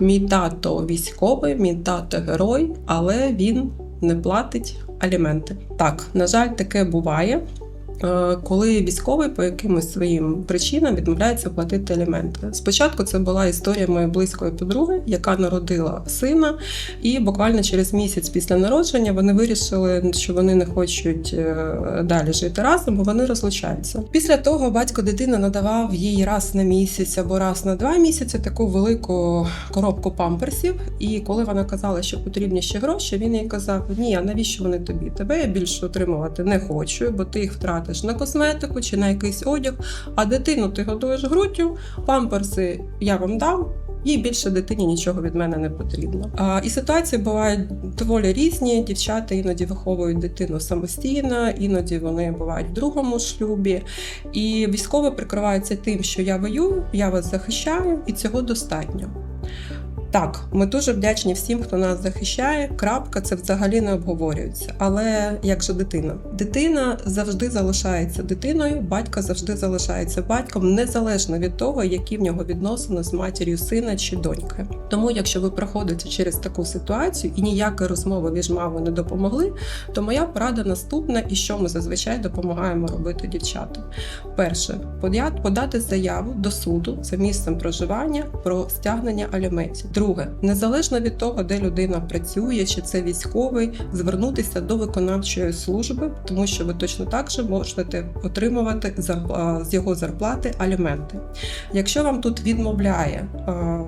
Мій тато військовий, мій тато герой, але він не платить аліменти. Так, на жаль, таке буває. Е, Коли військовий по якимось своїм причинам відмовляється платити аліменти. Спочатку це була історія моєї близької подруги, яка народила сина, і буквально через місяць після народження вони вирішили, що вони не хочуть е, далі жити разом, бо вони розлучаються. Після того батько дитини надавав їй раз на місяць або раз на два місяці таку велику коробку памперсів. І коли вона казала, що потрібні ще гроші, він їй казав: Ні, а навіщо вони тобі? Тебе я більше отримувати не хочу, бо ти їх втратиш на косметику чи на якийсь одяг. А дитину ти годуєш груддю, памперси я вам дам. Їй більше дитині нічого від мене не потрібно. А, і ситуації бувають доволі різні. Дівчата іноді виховують дитину самостійно, іноді вони бувають в другому шлюбі. І військові прикриваються тим, що я воюю, я вас захищаю, і цього достатньо. Так, ми дуже вдячні всім, хто нас захищає. Крапка, це взагалі не обговорюється. Але як же дитина? Дитина завжди залишається дитиною, батько завжди залишається батьком, незалежно від того, які в нього відносини з матір'ю сина чи доньки. Тому, якщо ви проходите через таку ситуацію і ніякі розмови між мамою не допомогли, то моя порада наступна, і що ми зазвичай допомагаємо робити дівчатам. Перше, подати заяву до суду за місцем проживання про стягнення аліментів. Друге, незалежно від того, де людина працює, чи це військовий, звернутися до виконавчої служби, тому що ви точно так же можете отримувати з його зарплати аліменти. Якщо вам тут відмовляє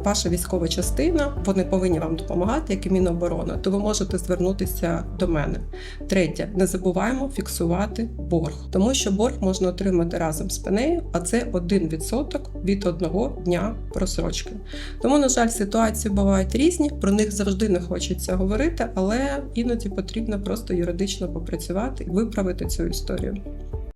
ваша військова частина, вони повинні вам допомагати, як і Міноборони, то ви можете звернутися до мене. Третє, не забуваємо фіксувати борг, тому що борг можна отримати разом з пенею, а це 1% від одного дня просрочки. Тому, на жаль, ситуації бувають різні, про них завжди не хочеться говорити, але іноді потрібно просто юридично попрацювати і виправити цю історію.